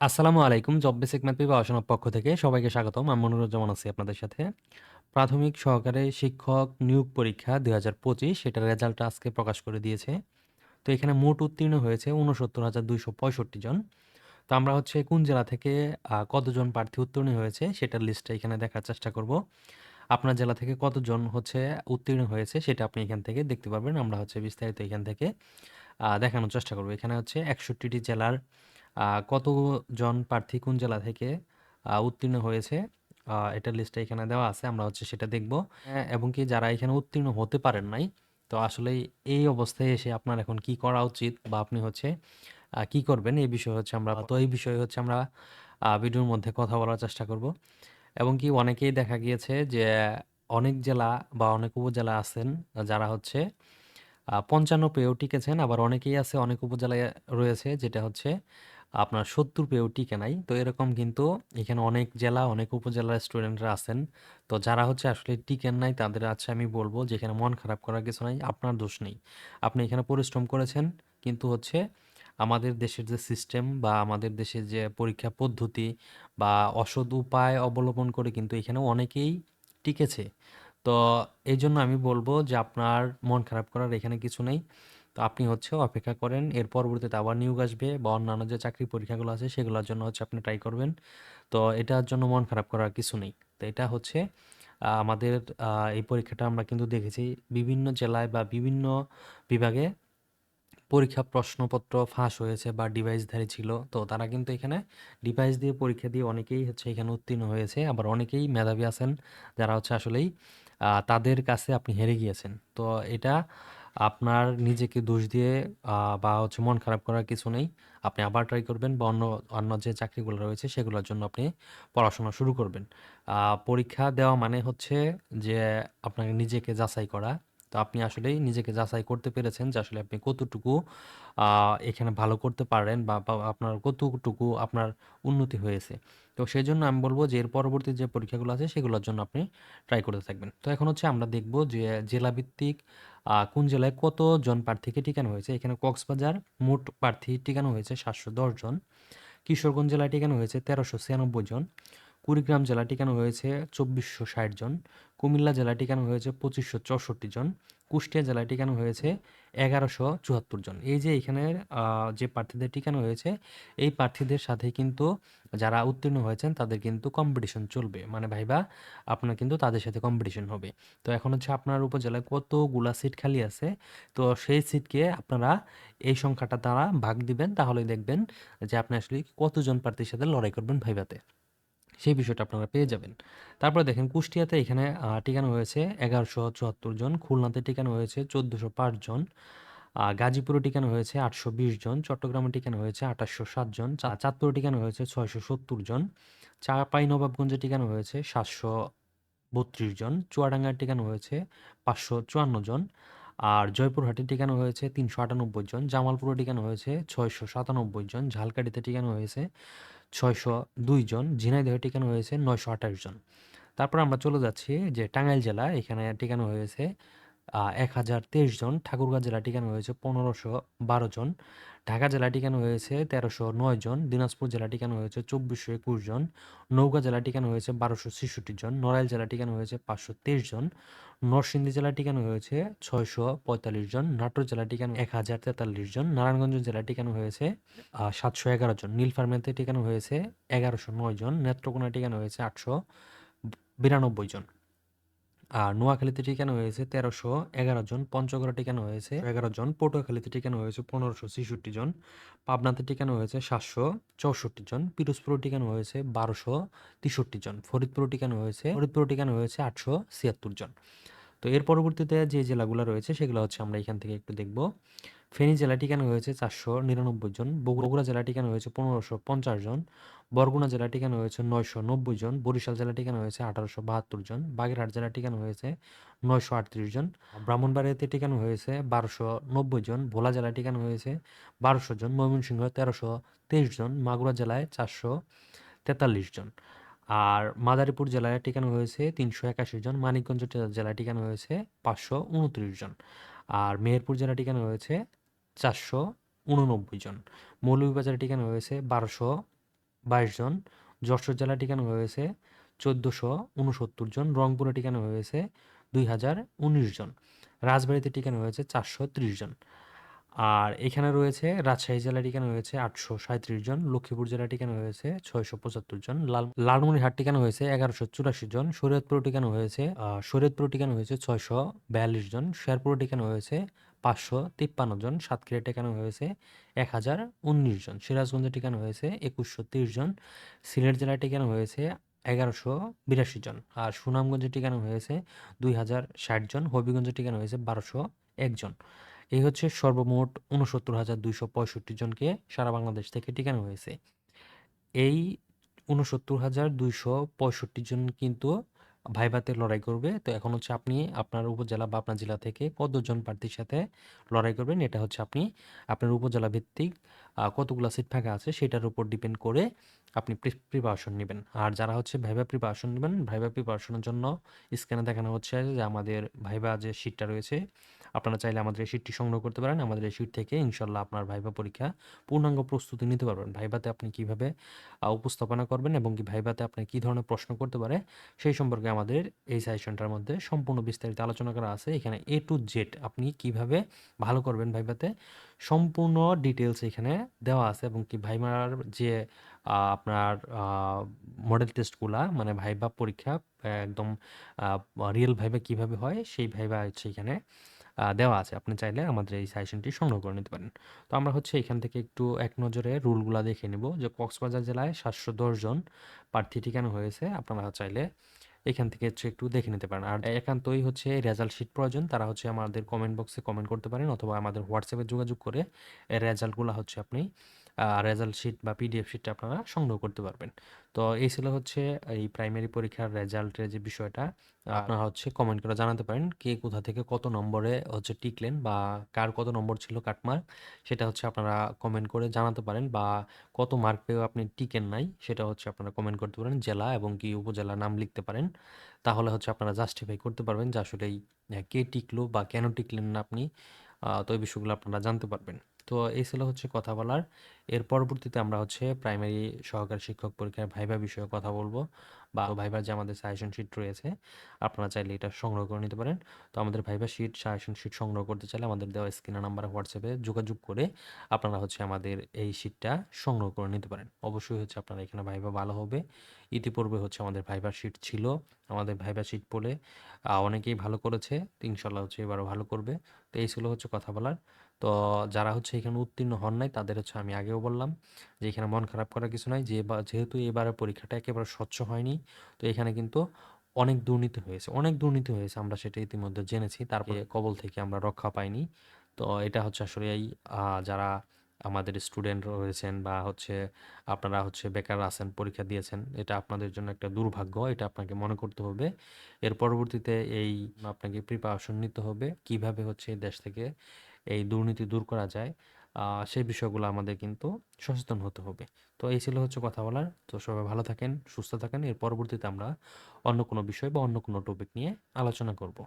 আসসালামু আলাইকুম। Job basic math প্রিপারেশনের পক্ষ থেকে সবাইকে স্বাগতম। আমি মনিরুজ্জামান আছি আপনাদের সাথে। প্রাথমিক সহকারে শিক্ষক নিয়োগ পরীক্ষা ২০২৫ সেটার রেজাল্টটা আজকে প্রকাশ করে দিয়েছে। তো এখানে মোট উত্তীর্ণ হয়েছে ৬৯,২৬৫ জন। তো আমরা হচ্ছে কোন জেলা থেকে কতজন প্রার্থী উত্তীর্ণ হয়েছে সেটার লিস্টটা এখানে দেখার চেষ্টা করব। আপনার জেলা থেকে কতজন হচ্ছে উত্তীর্ণ হয়েছে সেটা আপনি এখান থেকে দেখতে পারবেন। আমরা হচ্ছে বিস্তারিত এখান থেকে দেখানোর চেষ্টা করব। এখানে হচ্ছে একষট্টিটি জেলার কতজন প্রার্থী কোন জেলা থেকে উত্তীর্ণ হয়েছে আ এটার লিস্টটা এখানে দেওয়া আছে। আমরা হচ্ছে সেটা দেখব। হ্যাঁ, এবং কি যারা এখানে উত্তীর্ণ হতে পারেন নাই, তো আসলেই এই অবস্থায় এসে আপনার এখন কি করা উচিত বা আপনি হচ্ছে কি করবেন এই বিষয়ে হচ্ছে আমরা তো এই বিষয়ে হচ্ছে আমরা ভিডিওর মধ্যে কথা বলার চেষ্টা করব। এবং কি অনেকেই দেখা গিয়েছে যে অনেক জেলা বা অনেক উপজেলা আছেন যারা হচ্ছে ৫৫ পেয়েও টিকেছেন। আবার অনেকেই আছে অনেক উপজেলায় রয়েছে যেটা হচ্ছে আপনার ৭০ পেয়েও টিকে নাই। তো এরকম কিন্তু এখানে অনেক জেলা, অনেক উপজেলার স্টুডেন্টরা আছেন। তো যারা হচ্ছে আসলে টিকেন নাই তাদের আছে আমি বলব যে এখানে মন খারাপ করার কিছু নাই। আপনার দোষ নেই। আপনি এখানে পরিশ্রম করেছেন কিন্তু হচ্ছে আমাদের দেশের যে সিস্টেম বা আমাদের দেশের যে পরীক্ষা পদ্ধতি বা অসৎ উপায় অবলম্বন করে কিন্তু এখানে অনেকেই টিকেছে। তো এইজন্য আমি বলব যে আপনার মন খারাপ করার এখানে কিছু নেই। তো আপনি হচ্ছে অপেক্ষা করেন। এর পরবর্তীতে আবার নিয়োগ আসবে বা অন্যান্য যে চাকরির পরীক্ষাগুলো আছে সেগুলোর জন্য হচ্ছে আপনি ট্রাই করবেন। তো এটার জন্য মন খারাপ করার কিছু নেই। তো এটা হচ্ছে আমাদের এই পরীক্ষাটা আমরা কিন্তু দেখেছি বিভিন্ন জেলায় বা বিভিন্ন বিভাগে পরীক্ষা প্রশ্নপত্র ফাঁস হয়েছে বা ডিভাইসধারী ছিল। তো তারা কিন্তু এখানে ডিভাইস দিয়ে পরীক্ষা দিয়ে অনেকেই হচ্ছে এখানে উত্তীর্ণ হয়েছে। আবার অনেকেই মেধাবী আছেন যারা হচ্ছে আসলেই তাদের কাছে আপনি হেরে গিয়েছেন। তো এটা আপনার নিজেকে দোষ দিয়ে বা হচ্ছে মন খারাপ করার কিছু নেই। আপনি আবার ট্রাই করবেন বা অন্য, অন্য যে চাকরিগুলো রয়েছে সেগুলোর জন্য আপনি পড়াশোনা শুরু করবেন। পরীক্ষা দেওয়া মানে হচ্ছে যে আপনাকে নিজেকে যাচাই করা। তো আপনি আসলেই নিজেকে যাচাই করতে পেরেছেন যে আসলে আপনি কতটুকু এখানে ভালো করতে পারেন বা, আপনার কতটুকু আপনার উন্নতি হয়েছে। তো সেই জন্য আমি বলব যে এর পরবর্তী যে পরীক্ষাগুলো আছে সেগুলোর জন্য আপনি ট্রাই করতে থাকবেন। তো এখন হচ্ছে আমরা দেখব যে জেলাভিত্তিক কোন জেলায় কতজন প্রার্থীকে টিকানো হয়েছে। এখানে কক্সবাজার মোট প্রার্থী টিকানো হয়েছে ৭১০ জন। কিশোরগঞ্জ জেলায় টিকানো হয়েছে ১৩৯৬ জন। কুড়িগ্রাম জেলা টিকানো হয়েছে ২৪৬০ জন। কুমিল্লা জেলা টিকানো হয়েছে ২৫৬৪ জন। কুষ্টিয়া জেলায় টিকানো হয়েছে ১১৭৪ জন। এই যে এখানের যে প্রার্থীদের টিকানো হয়েছে, এই প্রার্থীদের সাথে কিন্তু যারা উত্তীর্ণ হয়েছেন তাদের কিন্তু কম্পিটিশন চলবে। মানে ভাইবা আপনার কিন্তু তাদের সাথে কম্পিটিশন হবে। তো এখন হচ্ছে আপনার উপজেলায় কতগুলা সিট খালি আছে, তো সেই সিটকে আপনারা এই সংখ্যাটা দ্বারা ভাগ দিবেন তাহলেই দেখবেন যে আপনি আসলে কতজন প্রার্থীর সাথে লড়াই করবেন ভাইভাতে। সেই বিষয়টা আপনারা পেয়ে যাবেন। তারপরে দেখেন কুষ্টিয়াতে এখানে টিকানো হয়েছে ১১৭৪ জন, খুলনাতে টিকানো হয়েছে ১৪০৫ জন, আ গাজীপুরে টিকানো হয়েছে ৮২০ জন, চট্টগ্রামে টিকানো হয়েছে ২৮০৭ জন, চা চাঁদপুরে টিকানো হয়েছে ৬৭০ জন, চাঁপাইনবাবগঞ্জে টিকানো হয়েছে ৭৩২ জন, চুয়াডাঙ্গায় টিকানো হয়েছে ৫৫৪ জন, আর জয়পুরহাটে টিকানো হয়েছে ৩৯৮ জন, জামালপুরে টিকানো হয়েছে ৬৯৭ জন, ঝালকাঠিতে টিকানো হয়েছে ৬০২ জন, ঝিনাইদহে টিকানো হয়েছে ৯২৮ জন। তারপর আমরা চলে যাচ্ছি যে টাঙ্গাইল জেলা, এখানে টিকানো হয়েছে আ ১০২৩ জন, ঠাকুরগাঁও জেলা টিকানো হয়েছে ১৫১২ জন, ঢাকা জেলা টিকানো হয়েছে ১৩০৯ জন, দিনাজপুর জেলা টিকানো হয়েছে ২৪২১ জন, নওগাঁ জেলা টিকানো হয়েছে ১২৬৬ জন, নড়াইল জেলা টিকানো হয়েছে ৫২৩ জন, নরসিংদী জেলা টিকানো হয়েছে ৬৪৫ জন, নাটোর জেলা টিকানো ১০৪৩ জন, নারায়ণগঞ্জ জেলা টিকানো হয়েছে সাতশো এগারো জন, নীলফামারীতে টিকানো হয়েছে ১১০৯ জন, নেত্রকোনা টিকানো হয়েছে ৮৯২ জন। আর নোয়াখালীতে টিকানো হয়েছে ১৩১১ জন, পঞ্চগড়ে টিকানো হয়েছে ১১ জন, পটুয়াখালীতে টিকানো হয়েছে ১৫৬৬ জন, পাবনাতে টিকানো হয়েছে ৭৬৪ জন, পিরোজপুরে টিকানো হয়েছে ১২৬৩ জন, ফরিদপুরে টিকানো হয়েছে ফরিদপুরে টিকানো হয়েছে ৮৭৬ জন। তো এর পরবর্তীতে যে জেলাগুলো রয়েছে সেগুলো হচ্ছে আমরা এখান থেকে একটু দেখব। ফেনী জেলা টিকানো হয়েছে ৪৯৯ জন, বগুড়া জেলা টিকানো হয়েছে ১৫৫০ জন, বরগুনা জেলা টিকানো হয়েছে ৯৯০ জন, বরিশাল জেলা টিকানো হয়েছে ১৮৭২ জন, বাগেরহাট জেলা টিকানো হয়েছে ৯৩৮ জন, ব্রাহ্মণবাড়িয়াতে টিকানো হয়েছে ১২৯০ জন, ভোলা জেলা টিকানো হয়েছে বারোশো জন, ময়মনসিংহ ১৩২৩ জন, মাগুরা জেলায় ৪৪৩ জন। আর মাদারীপুর জেলায় টিকানো হয়েছে ৩৮১ জন, মানিকগঞ্জ জেলায় টিকানো হয়েছে ৫২৯ জন, আর মেহেরপুর জেলা টিকানো হয়েছে ৪৮৯ জন, মৌলভীবাজারে টিকানো হয়েছে বাইশ জন, যশোর জেলা ঠিকানো হয়েছে চোদ্দোশো উনসত্তর জন রংপুরে ঠিকানো হয়েছে দুই হাজার উনিশ জন, রাজবাড়িতে ঠিকানো হয়েছে চারশো ত্রিশ জন। আর এখানে রয়েছে রাজশাহী জেলা ঠিকানো হয়েছে আটশো সাঁত্রিশ জন, লক্ষ্মীপুর জেলা ঠিকানো হয়েছে ছয়শো পঁচাত্তর জন, লাল, লালমনিরহাট ঠিকানো হয়েছে এগারোশো চুরাশি জন, শরীয়তপুর ঠিকানো হয়েছে শরীয়তপুর ঠিকানো হয়েছে ছয়শো বিয়াল্লিশ জন, শেরপুর ঠিকানো হয়েছে পাঁচশো তিপ্পান্ন জন সাতক্ষীরা ঠিকানো হয়েছে এক হাজার উনিশ জন সিরাজগঞ্জে ঠিকানো হয়েছে একুশশো তিরিশ জন, সিলেট জেলায় ঠিকানো হয়েছে এগারোশো বিরাশি জন আর সুনামগঞ্জে ঠিকানো হয়েছে দুই হাজার ষাট জন হবিগঞ্জে ঠিকানো হয়েছে বারোশো একজন এই হচ্ছে সর্বমোট উনসত্তর হাজার দুইশো পঁয়ষট্টি জনকে সারা বাংলাদেশ থেকে ঠিকানো হয়েছে। এই উনসত্তর হাজার দুইশো পঁয়ষট্টি জন কিন্তু ভাইভাতে লড়াই করবে। তো এখন হচ্ছে আপনি আপনার উপজেলা বা আপনার জেলা থেকে কতজন প্রার্থীর সাথে লড়াই করবেন? এটা হচ্ছে আপনি আপনার উপজেলা ভিত্তিক কতগুলো সিট ফাঁকা আছে সেটার উপর ডিপেন্ড করে আপনি প্রিপারেশন নেবেন। আর যারা হচ্ছে ভাইবা প্রিপারেশন নেবেন ভাইবা প্রিপারেশনের জন্য স্ক্যানে দেখানো হচ্ছে যে আমাদের ভাইবা যে সিটটা রয়েছে, আপনারা চাইলে আমাদের এই সিটটি সংগ্রহ করতে পারেন। আমাদের এই সিট থেকে ইনশাল্লাহ আপনার ভাইবা পরীক্ষা, পূর্ণাঙ্গ প্রস্তুতি নিতে পারবেন। ভাইভাতে আপনি কীভাবে উপস্থাপনা করবেন এবং কি ভাইভাতে আপনি কী ধরনের প্রশ্ন করতে পারে, সেই সম্পর্কে আমাদের এই সাজেশনটার মধ্যে সম্পূর্ণ বিস্তারিত আলোচনা করা আছে। এখানে এ টু জেড আপনি কীভাবে ভালো করবেন ভাইভাতে সম্পূর্ণ ডিটেলস এখানে দেওয়া আছে এবং কি ভাইমার যে আপনার মডেল টেস্টগুলা মানে ভাইবা পরীক্ষা একদম রিয়েল ভাইবা কীভাবে হয়, সেই ভাইবা হচ্ছে এখানে দেওয়া আছে। আপনি চাইলে আমাদের এই সাজেশনটি সংগ্রহ করে নিতে পারেন। তো আমরা হচ্ছে এখান থেকে একটু এক নজরে রুলগুলা দেখে নেব যে কক্সবাজার জেলায় সাতশো দশ জন প্রার্থী ঠিকানো হয়েছে। আপনারা চাইলে এখান থেকে হচ্ছে একটু দেখে নিতে পারেন। আর একান্তই হচ্ছে রেজাল্ট শিট প্রয়োজন, তারা হচ্ছে আমাদের কমেন্ট বক্সে কমেন্ট করতে পারেন অথবা আমাদের হোয়াটসঅ্যাপে যোগাযোগ করে রেজাল্টগুলো হচ্ছে আপনি রেজাল্ট শিট বা পিডিএফ শিটটা আপনারা সংগ্রহ করতে পারবেন। তো এই ছিল হচ্ছে এই প্রাইমারি পরীক্ষার রেজাল্টের যে বিষয়টা, আপনারা হচ্ছে কমেন্ট করে জানাতে পারেন কে কোথা থেকে কত নম্বরে হচ্ছে টিকলেন বা কার কত নম্বর ছিল কাটমার্ক সেটা হচ্ছে আপনারা কমেন্ট করে জানাতে পারেন বা কত মার্ক পেয়েও আপনি টিকেন নাই, সেটা হচ্ছে আপনারা কমেন্ট করতে পারেন জেলা এবং কি উপজেলার নাম লিখতে পারেন। তাহলে হচ্ছে আপনারা জাস্টিফাই করতে পারবেন যে আসলে কে টিকলো বা কেন টিকলেন না আপনি তো এই বিষয়গুলো আপনারা জানতে পারবেন। তো এই ছিল হচ্ছে কথা বলার। এর পরবর্তীতে আমরা হচ্ছে প্রাইমারি সহকারী শিক্ষক পরীক্ষার ভাইবা বিষয়ে কথা বলব বা ভাইবার যে আমাদের সাজেশন শিট রয়েছে আপনারা চাইলে এটা সংগ্রহ করে নিতে পারেন। তো আমাদের ভাইবা শিট সাজেশন শিট সংগ্রহ করতে চাইলে আমাদের দেওয়া স্ক্রিনের নাম্বার হোয়াটসঅ্যাপে যোগাযোগ করে আপনারা হচ্ছে আমাদের এই শিটটা সংগ্রহ করে নিতে পারেন। অবশ্যই হচ্ছে আপনারা এখানে ভাইবা ভালো হবে। ইতিপূর্বে হচ্ছে আমাদের ভাইবার শিট ছিল আমাদের ভাইবা শিট আহ, অনেকেই ভালো করেছে। ইনশাল্লাহ হচ্ছে এবারও ভালো করবে। তো এই ছিল হচ্ছে কথা বলার। তো যারা হচ্ছে এখানে উত্তীর্ণ হন নাই তাদের হচ্ছে আমি আগেও বললাম যে এখানে মন খারাপ করার কিছু নাই। যে যেহেতু এবারে পরীক্ষাটা একেবারে স্বচ্ছ হয়নি তো এখানে কিন্তু অনেক দুর্নীতি হয়েছে। অনেক দুর্নীতি হয়েছে আমরা সেটা ইতিমধ্যে জেনেছি। তারপরে কবল থেকে আমরা রক্ষা পাইনি। তো এটা হচ্ছে আসলে এই যারা আমাদের স্টুডেন্ট রয়েছেন বা হচ্ছে আপনারা হচ্ছে বেকার আছেন পরীক্ষা দিয়েছেন এটা আপনাদের জন্য একটা দুর্ভাগ্য। এটা আপনাকে মনে করতে হবে। এর পরবর্তীতে এই আপনাকে প্রিপারেশন নিতে হবে। কীভাবে হচ্ছে এই দেশ থেকে এই দুর্নীতি দূর করা যায় সেই বিষয়গুলো আমাদের কিন্তু সচেতন হতে হবে। তো এই ছিল হচ্ছে কথা বলার। তো সবাই ভালো থাকেন, সুস্থ থাকেন। এর পরবর্তীতে আমরা অন্য কোনো বিষয় বা অন্য কোনো টপিক নিয়ে আলোচনা করব।